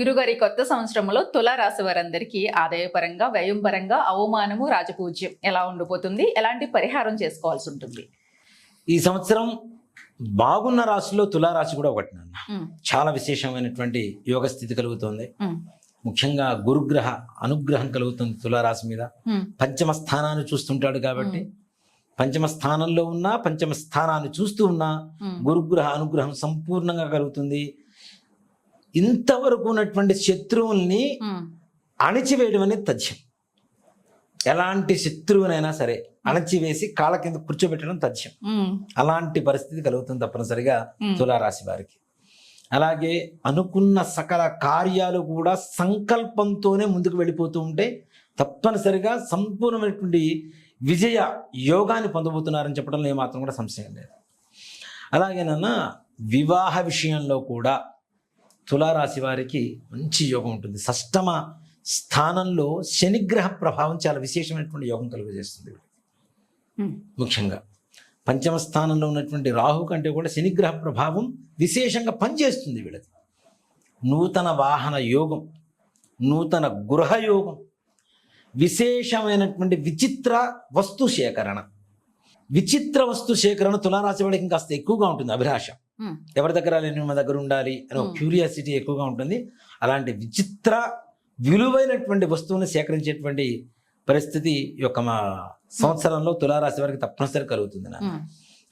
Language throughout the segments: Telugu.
గురుగారి కొత్త సంవత్సరంలో తులా రాశి వారందరికీ ఆదాయపరంగా వ్యయం పరంగా అవమానము రాజపూజ్యం ఎలా ఉండిపోతుంది? ఎలాంటి పరిహారం చేసుకోవాల్సి ఉంటుంది? ఈ సంవత్సరం బాగున్న రాశిలో తులారాశి కూడా ఒకటి నాన్న. చాలా విశేషమైనటువంటి యోగ స్థితి కలుగుతుంది. ముఖ్యంగా గురుగ్రహ అనుగ్రహం కలుగుతుంది తులారాశి మీద. పంచమ స్థానాన్ని చూస్తుంటాడు కాబట్టి పంచమ స్థానంలో ఉన్నా పంచమ స్థానాన్ని చూస్తూ ఉన్నా గురుగ్రహ అనుగ్రహం సంపూర్ణంగా కలుగుతుంది. ఇంతవరకు ఉన్నటువంటి శత్రువుల్ని అణిచివేయడం అనేది తథ్యం. ఎలాంటి శత్రువునైనా సరే అణచివేసి కాళ్ళ కింద కూర్చోబెట్టడం తథ్యం. అలాంటి పరిస్థితి కలుగుతుంది తప్పనిసరిగా. తులారాశి వారికి. అలాగే అనుకున్న సకల కార్యాలు కూడా సంకల్పంతోనే ముందుకు వెళ్ళిపోతూ ఉంటే తప్పనిసరిగా సంపూర్ణమైనటువంటి విజయ యోగాన్ని పొందబోతున్నారని చెప్పడంలో ఏమాత్రం కూడా సంశయం లేదు. అలాగేనన్నా వివాహ విషయంలో కూడా తులారాశి వారికి మంచి యోగం ఉంటుంది. షష్టమ స్థానంలో శనిగ్రహ ప్రభావం చాలా విశేషమైనటువంటి యోగం కలుగజేస్తుంది. ముఖ్యంగా పంచమ స్థానంలో ఉన్నటువంటి రాహు కంటే కూడా శనిగ్రహ ప్రభావం విశేషంగా పనిచేస్తుంది వీళ్ళకి నూతన వాహన యోగం నూతన గృహ యోగం విశేషమైనటువంటి విచిత్ర వస్తు సేకరణ. విచిత్ర వస్తు సేకరణ తులారాశి వాడికి కాస్త ఎక్కువగా ఉంటుంది అభిలాష. ఎవరి దగ్గర లేని మా దగ్గర ఉండాలి అనే. క్యూరియాసిటీ ఎక్కువగా ఉంటుంది. అలాంటి విచిత్ర విలువైనటువంటి వస్తువుని సేకరించేటువంటి పరిస్థితి ఈ యొక్క మా సంవత్సరంలో తులారాశి వారికి తప్పనిసరి కలుగుతుంది నాకు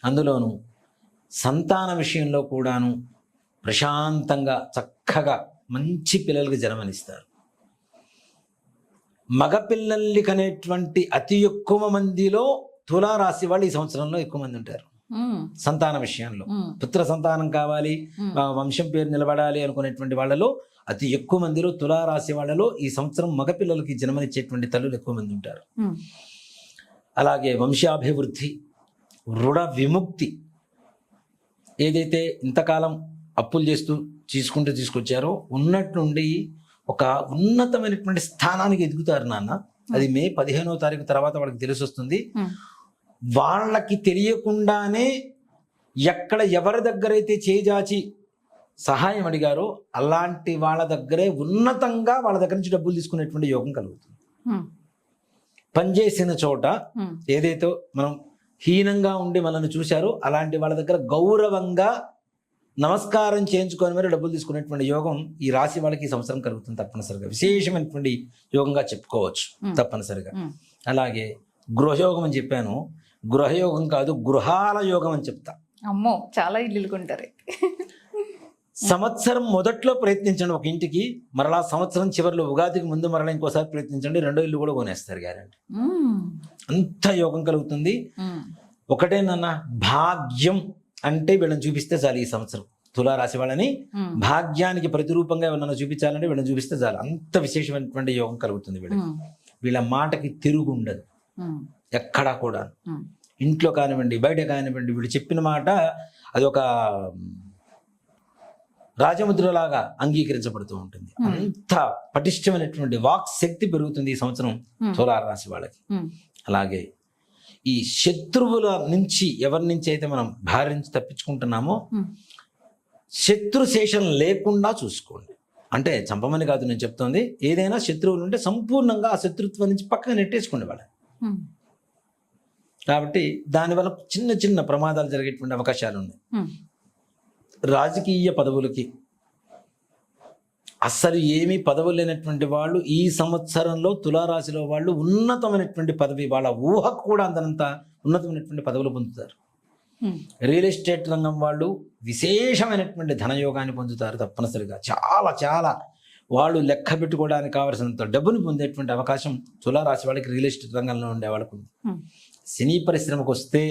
అందులోను సంతాన విషయంలో కూడాను ప్రశాంతంగా చక్కగా మంచి పిల్లలకు జన్మనిస్తారు. మగపిల్లల్ని కనేటువంటి అతి ఎక్కువ మందిలో తులారాశి వాళ్ళు ఈ సంవత్సరంలో ఎక్కువ మంది ఉంటారు. సంతాన విషయంలో. పుత్ర సంతానం కావాలి వంశం పేరు నిలబడాలి అనుకునేటువంటి వాళ్ళలో అతి ఎక్కువ మందిలో తులారాశి వాళ్ళలో ఈ సంవత్సరం మగపిల్లలకి జన్మనిచ్చేటువంటి తల్లులు ఎక్కువ మంది ఉంటారు. అలాగే వంశాభివృద్ధి రుణ విముక్తి ఏదైతే ఇంతకాలం అప్పులు చేస్తూ తీసుకుంటూ తీసుకొచ్చారో ఉన్నట్టుండి ఒక ఉన్నతమైనటువంటి స్థానానికి ఎదుగుతారు నాన్న. అది మే పదిహేనో తారీఖు తర్వాత వాళ్ళకి తెలిసి వస్తుంది వాళ్ళకి తెలియకుండానే ఎక్కడ ఎవరి దగ్గరైతే చేజాచి సహాయం అడిగారో అలాంటి వాళ్ళ దగ్గరే ఉన్నతంగా వాళ్ళ దగ్గర నుంచి డబ్బులు తీసుకునేటువంటి యోగం కలుగుతుంది. పనిచేసిన చోట ఏదైతే మనం హీనంగా ఉండి మనల్ని చూశారో అలాంటి వాళ్ళ దగ్గర గౌరవంగా నమస్కారం చేయించుకొని మరి డబ్బులు తీసుకునేటువంటి యోగం ఈ రాశి వాళ్ళకి ఈ సంవత్సరం కలుగుతుంది తప్పనిసరిగా. విశేషమైనటువంటి యోగంగా చెప్పుకోవచ్చు. తప్పనిసరిగా. అలాగే గృహయోగం అని చెప్పాను. గృహయోగం కాదు గృహాల యోగం అని చెప్తా. అమ్మో చాలా కొంటారు. సంవత్సరం మొదట్లో ప్రయత్నించండి ఒక ఇంటికి మరలా సంవత్సరం చివరిలో ఉగాదికి ముందు మరలా ఇంకోసారి ప్రయత్నించండి రెండో ఇల్లు కూడా కొనేస్తారు గ్యారంటీ. అంత యోగం కలుగుతుంది. ఉమ్, ఒకటేనన్నా భాగ్యం అంటే వీళ్ళని చూపిస్తే చాలు ఈ సంవత్సరం. తులారాశి వాళ్ళని భాగ్యానికి ప్రతిరూపంగా ఎవరన్నా చూపించాలంటే వీళ్ళని చూపిస్తే చాలు. అంత విశేషమైనటువంటి యోగం కలుగుతుంది వీళ్ళకి. వీళ్ళ మాటకి తిరుగు ఉండదు ఎక్కడా కూడా ఇంట్లో కానివ్వండి బయట కానివ్వండి వీడు చెప్పిన మాట అది ఒక రాజముద్రలాగా అంగీకరించబడుతూ ఉంటుంది. అంత పటిష్టమైనటువంటి వాక్ శక్తి పెరుగుతుంది ఈ సంవత్సరం. తులార రాశి వాళ్ళకి. అలాగే ఈ శత్రువుల నుంచి ఎవరి నుంచి అయితే మనం భార్య నుంచి తప్పించుకుంటున్నామో శత్రు శేషం లేకుండా చూసుకోండి. అంటే చంపమని కాదు నేను చెప్తోంది ఏదైనా శత్రువులు ఉంటే సంపూర్ణంగా ఆ శత్రుత్వం నుంచి పక్కన నెట్టేసుకోండి వాళ్ళని. కాబట్టి దానివల్ల చిన్న చిన్న ప్రమాదాలు జరిగేటువంటి అవకాశాలు ఉన్నాయి రాజకీయ పదవులకి అస్సలు ఏమీ పదవులు లేనటువంటి వాళ్ళు ఈ సంవత్సరంలో తులారాశిలో వాళ్ళు ఉన్నతమైనటువంటి పదవి వాళ్ళ ఊహకు కూడా అందనంత ఉన్నతమైనటువంటి పదవులు పొందుతారు. రియల్ ఎస్టేట్ రంగం వాళ్ళు విశేషమైనటువంటి ధనయోగాన్ని పొందుతారు తప్పనిసరిగా. చాలా చాలా వాళ్ళు లెక్క పెట్టుకోవడానికి కావలసినంత డబ్బును పొందేటువంటి అవకాశం తులారాశి వాళ్ళకి రియల్ ఎస్టేట్ రంగంలో ఉండే వాళ్ళకు ఉంది. సినీ పరిశ్రమకు వస్తే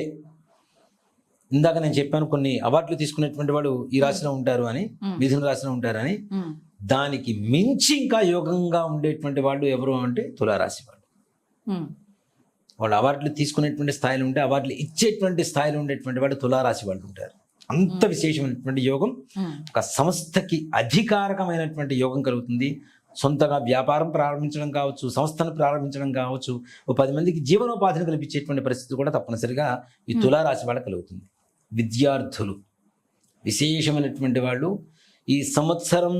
ఇందాక నేను చెప్పాను కొన్ని అవార్డులు తీసుకునేటువంటి వాళ్ళు ఈ రాశిలో ఉంటారు అని మిథున రాశిలో ఉంటారని దానికి మించి ఇంకా యోగంగా ఉండేటువంటి వాళ్ళు ఎవరు అంటే తులారాశి వాళ్ళు. వాళ్ళు అవార్డులు తీసుకునేటువంటి స్థాయిలో ఉంటే అవార్డులు ఇచ్చేటువంటి స్థాయిలో ఉండేటువంటి వాళ్ళు తులారాశి వాళ్ళు ఉంటారు. అంత విశేషమైనటువంటి యోగం. ఒక సంస్థకి అధికారకమైనటువంటి యోగం కలుగుతుంది. సొంతగా వ్యాపారం ప్రారంభించడం కావచ్చు సంస్థను ప్రారంభించడం కావచ్చు ఓ పది మందికి జీవనోపాధిని కల్పించేటువంటి పరిస్థితి కూడా తప్పనిసరిగా ఈ తులారాశి వాళ్ళకి కలుగుతుంది. విద్యార్థులు విశేషమైనటువంటి వాళ్ళు ఈ సంవత్సరం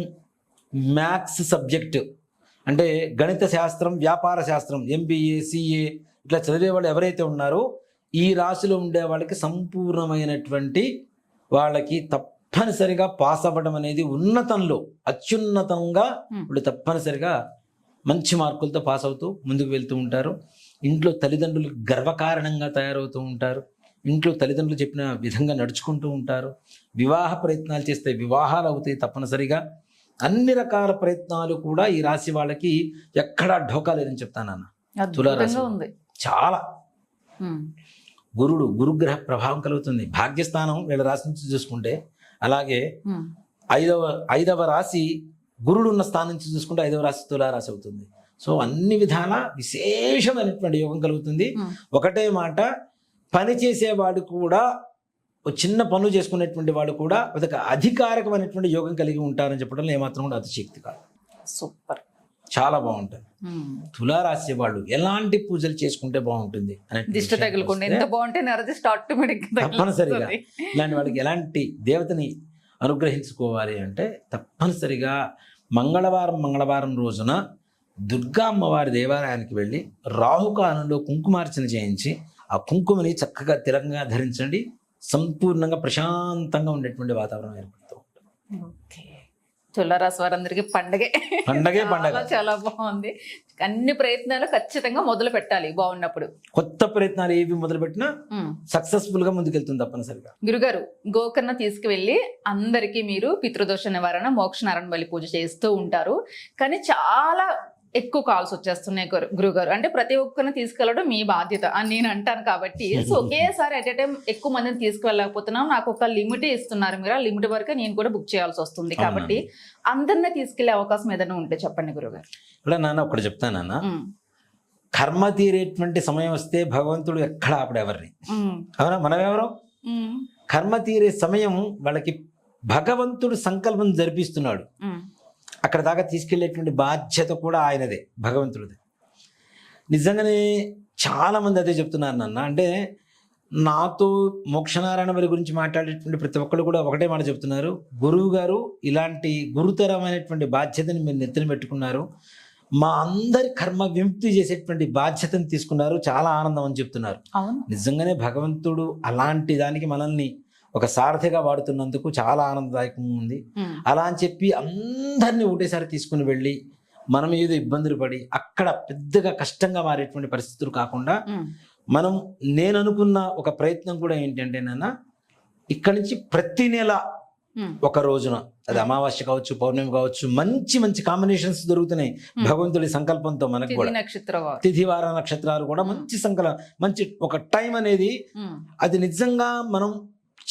మ్యాథ్స్ సబ్జెక్ట్ అంటే గణిత శాస్త్రం వ్యాపార శాస్త్రం ఎంబీఏ సిఏ ఇట్లా చదివే వాళ్ళు ఎవరైతే ఉన్నారో ఈ రాశిలో ఉండే వాళ్ళకి సంపూర్ణమైనటువంటి వాళ్ళకి తప్పనిసరిగా పాస్ అవ్వడం అనేది ఉన్నతంలో అత్యున్నతంగా. వాళ్ళు తప్పనిసరిగా మంచి మార్కులతో పాస్ అవుతూ ముందుకు వెళ్తూ ఉంటారు. ఇంట్లో తల్లిదండ్రులు గర్వకారణంగా తయారవుతూ ఉంటారు. ఇంట్లో తల్లిదండ్రులు చెప్పిన విధంగా నడుచుకుంటూ ఉంటారు. వివాహ ప్రయత్నాలు చేస్తే వివాహాలు అవుతాయి తప్పనిసరిగా. అన్ని రకాల ప్రయత్నాలు కూడా ఈ రాశి వాళ్ళకి ఎక్కడా ఢోకా లేదని చెప్తానన్న తులారాశి. అద్భుతంగా ఉంది. చాలా. గురుడు గురుగ్రహ ప్రభావం కలుగుతుంది. భాగ్యస్థానం వీళ్ళ రాశి నుంచి చూసుకుంటే అలాగే ఐదవ ఐదవ రాశి గురుడు ఉన్న స్థానం నుంచి చూసుకుంటే ఐదవ రాశి తులారాశి అవుతుంది. సో అన్ని విధాల విశేషమైనటువంటి యోగం కలుగుతుంది. ఒకటే మాట పని చేసేవాడు కూడా చిన్న పనులు చేసుకునేటువంటి వాళ్ళు కూడా ఒక అధికారికమైనటువంటి యోగం కలిగి ఉంటారని చెప్పడంలో ఏమాత్రం కూడా అతిశక్తి కాదు. సూపర్. చాలా బాగుంటుంది. తులారాశి వాళ్ళు ఎలాంటి పూజలు చేసుకుంటే బాగుంటుంది దిష్టి ఎంత బాగుంటే నరదిష్టి ఆటోమేటిక్ తప్పనిసరిగా. ఇలాంటి వాళ్ళకి ఎలాంటి దేవతని అనుగ్రహించుకోవాలి అంటే తప్పనిసరిగా మంగళవారం మంగళవారం రోజున దుర్గా అమ్మవారి దేవాలయానికి వెళ్ళి రాహుకాలంలో కుంకుమార్చన చేయించి ఆ కుంకుమని చక్కగా తిరంగా ధరించండి. సంపూర్ణంగా ప్రశాంతంగా ఉండేటువంటి వాతావరణం ఏర్పడుతూ ఉంటుంది. ఓకే. తులారాశి వారందరికీ పండగే. పండగే పండగ. చాలా బాగుంది. అన్ని ప్రయత్నాలు ఖచ్చితంగా మొదలు పెట్టాలి బాగున్నప్పుడు. కొత్త ప్రయత్నాలు ఏవి మొదలుపెట్టినా ఉమ్. సక్సెస్ఫుల్గా ముందుకెళ్తుంది తప్పనిసరిగా. గురుగారు గోకర్ణ తీసుకువెళ్ళి అందరికీ మీరు పితృదోష నివారణ మోక్ష నారాయణ బలి పూజ చేస్తూ ఉంటారు. కానీ చాలా ఎక్కువ కాల్స్ వచ్చేస్తున్నాయి గురు- గురుగారు. అంటే ప్రతి ఒక్కరిని తీసుకెళ్ళడం మీ బాధ్యత అని నేను అంటాను కాబట్టి. సో ఒకేసారి అట్ ఎ టైం ఎక్కువ మందిని తీసుకువెళ్ళకపోతున్నాం నాకు ఒక లిమిట్ ఇస్తున్నారు మీరు. ఆ లిమిట్ వరకే నేను కూడా బుక్ చేయాల్సి వస్తుంది కాబట్టి అందరినీ తీసుకెళ్ళే అవకాశం ఏదైనా ఉంటే చెప్పండి గురుగారు. ఇక్కడ నాన్న ఒకటి చెప్తానన్న ఉమ్, కర్మ తీరేటువంటి సమయం వస్తే భగవంతుడు ఎక్కడ ఆపడు ఎవరిని? ఉమ్, అవునా? మనం ఎవరు? కర్మ తీరే సమయం వాళ్ళకి భగవంతుడు సంకల్పం జరిపిస్తున్నాడు. అక్కడ దాకా తీసుకెళ్ళేటువంటి బాధ్యత కూడా ఆయనదే భగవంతుడిదే. నిజంగానే చాలా మంది అదే చెప్తున్నారు నాన్న. అంటే నాతో మోక్షనారాయణ వారి గురించి మాట్లాడేటువంటి ప్రతి ఒక్కరు కూడా ఒకటే మాట చెప్తున్నారు. గురువు గారు ఇలాంటి గురుతరమైనటువంటి బాధ్యతని మీరు నెత్తిన పెట్టుకున్నారు. మా అందరి కర్మ విముక్తి చేసేటువంటి బాధ్యతను తీసుకున్నారు. చాలా ఆనందం అని చెప్తున్నారు. నిజంగానే భగవంతుడు అలాంటి దానికి మనల్ని ఒక సారథిగా వాడుతున్నందుకు చాలా ఆనందదాయకంగా ఉంది. అలా అని చెప్పి అందరినీ ఒకటేసారి తీసుకుని వెళ్ళి మనం ఏదో ఇబ్బందులు పడి అక్కడ పెద్దగా కష్టంగా మారేటువంటి పరిస్థితులు కాకుండా మనం నేను అనుకున్న ఒక ప్రయత్నం కూడా ఏంటంటే నాన్న ఇక్కడి నుంచి ప్రతి నెల ఒక రోజున అది అమావాస్య కావచ్చు పౌర్ణమి కావచ్చు మంచి మంచి కాంబినేషన్స్ దొరుకుతున్నాయి భగవంతుడి సంకల్పంతో మనకు కూడా. నక్షత్ర వారు. తిథి వార నక్షత్రాలు కూడా మంచి సంకల మంచి ఒక టైం అనేది అది నిజంగా మనం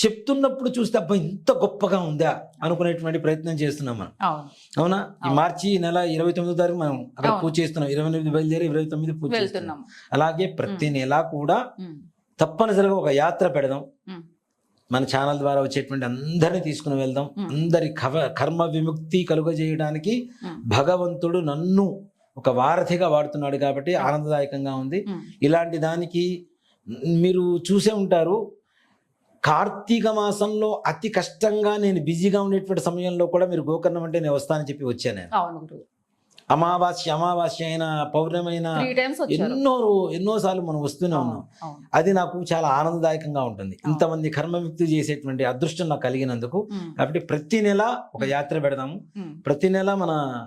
చెప్తున్నప్పుడు చూస్తే అబ్బా ఇంత గొప్పగా ఉందా అనుకునేటువంటి ప్రయత్నం చేస్తున్నాం మనం. అవును. ఈ. మార్చి నెల ఇరవై తొమ్మిదో తారీఖు మనం అక్కడ. పూజ చేస్తున్నాం. ఇరవై ఎనిమిది బయలుదేరి ఇరవై తొమ్మిది పూజ చేస్తున్నాం. అలాగే ప్రతి నెల కూడా తప్పనిసరిగా ఒక యాత్ర పెడదాం. మన ఛానల్ ద్వారా వచ్చేటువంటి అందరినీ తీసుకుని వెళ్దాం. అందరి కవ కర్మ విముక్తి కలుగజేయడానికి భగవంతుడు నన్ను ఒక వారధిగా వాడుతున్నాడు కాబట్టి ఆనందదాయకంగా ఉంది. ఇలాంటి దానికి మీరు చూసే ఉంటారు. కార్తీక మాసంలో అతి కష్టంగా నేను బిజీగా ఉండేటువంటి సమయంలో కూడా మీరు గోకర్ణం అంటే నేను వస్తానని చెప్పి వచ్చాను నేను. అమావాస్య అమావాస్య అయినా పౌర్ణమి అయినా త్రీ టైమ్స్ వచ్చారు. ఎన్నో రో- ఎన్నోసార్లు మనం వస్తూనే ఉన్నాం. అది నాకు చాలా ఆనందదాయకంగా ఉంటుంది. ఇంతమంది కర్మముక్తి చేసేటువంటి అదృష్టం నాకు కలిగినందుకు. కాబట్టి ప్రతి నెల ఒక యాత్ర పెడదాము. ప్రతి నెల మన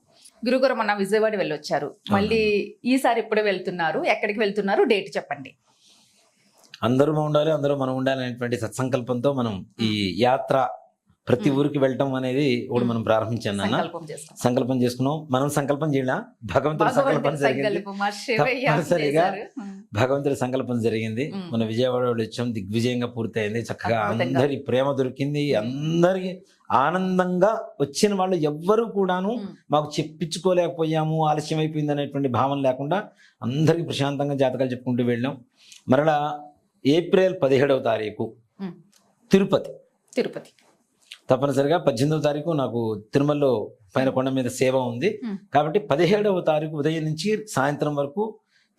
గురుగారు మొన్న విజయవాడ వెళ్ళొచ్చారు. మళ్ళీ ఈసారి ఎప్పుడు వెళ్తున్నారు ఎక్కడికి వెళ్తున్నారు డేట్ చెప్పండి. అందరూ ఉండాలి అందరూ మనం ఉండాలి అనేటువంటి సత్సంకల్పంతో మనం ఈ యాత్ర ప్రతి ఊరికి వెళ్ళటం అనేది కూడా మనం ప్రారంభించాను నాన్న. సంకల్పం చేసుకున్నాం. మనం సంకల్పం చేయాల? భగవంతుడి సంకల్పం జరిగింది. తప్పనిసరిగా భగవంతుడి సంకల్పం జరిగింది. మన విజయవాడ వచ్చాం. దిగ్విజయంగా పూర్తయింది. చక్కగా. అందరి ప్రేమ దొరికింది. అందరికి ఆనందంగా వచ్చిన వాళ్ళు ఎవ్వరూ కూడాను మాకు చెప్పించుకోలేకపోయాము. ఆలస్యం అయిపోయింది అనేటువంటి భావన లేకుండా అందరికీ ప్రశాంతంగా జాతకాలు చెప్పుకుంటూ వెళ్ళాం. మరలా ఏప్రిల్ పదిహేడవ తారీఖు. తిరుపతి. తిరుపతి. తప్పనిసరిగా పద్దెనిమిదవ తారీఖు నాకు తిరుమలలో పైన కొండ మీద సేవ ఉంది. కాబట్టి పదిహేడవ తారీఖు ఉదయం నుంచి సాయంత్రం వరకు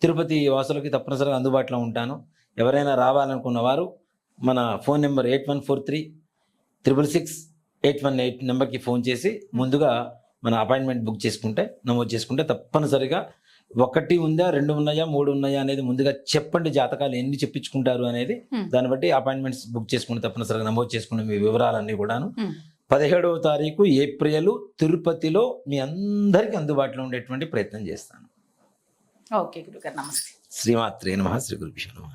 తిరుపతి వాసులకి తప్పనిసరిగా అందుబాటులో ఉంటాను ఎవరైనా రావాలనుకున్న వారు మన phone number eight one four three triple six eight one eight నెంబర్కి ఫోన్ చేసి ముందుగా మన అపాయింట్మెంట్ బుక్ చేసుకుంటే నమోదు చేసుకుంటే తప్పనిసరిగా ఒకటి ఉందా రెండు ఉన్నాయా మూడు ఉన్నాయా అనేది ముందుగా చెప్పండి జాతకాలు ఎన్ని చెప్పించుకుంటారు అనేది. దాన్ని బట్టి అపాయింట్మెంట్స్ బుక్ చేసుకుంటే తప్పనిసరిగా నమోదు చేసుకునే మీ వివరాలన్నీ కూడాను. పదిహేడవ తారీఖు ఏప్రిల్ తిరుపతిలో మీ అందరికీ అందుబాటులో ఉండేటువంటి ప్రయత్నం చేస్తాను. ఓకే గురుగారు నమస్తే. శ్రీమాత్రే నమ శ్రీ గురుభ్యో నమః.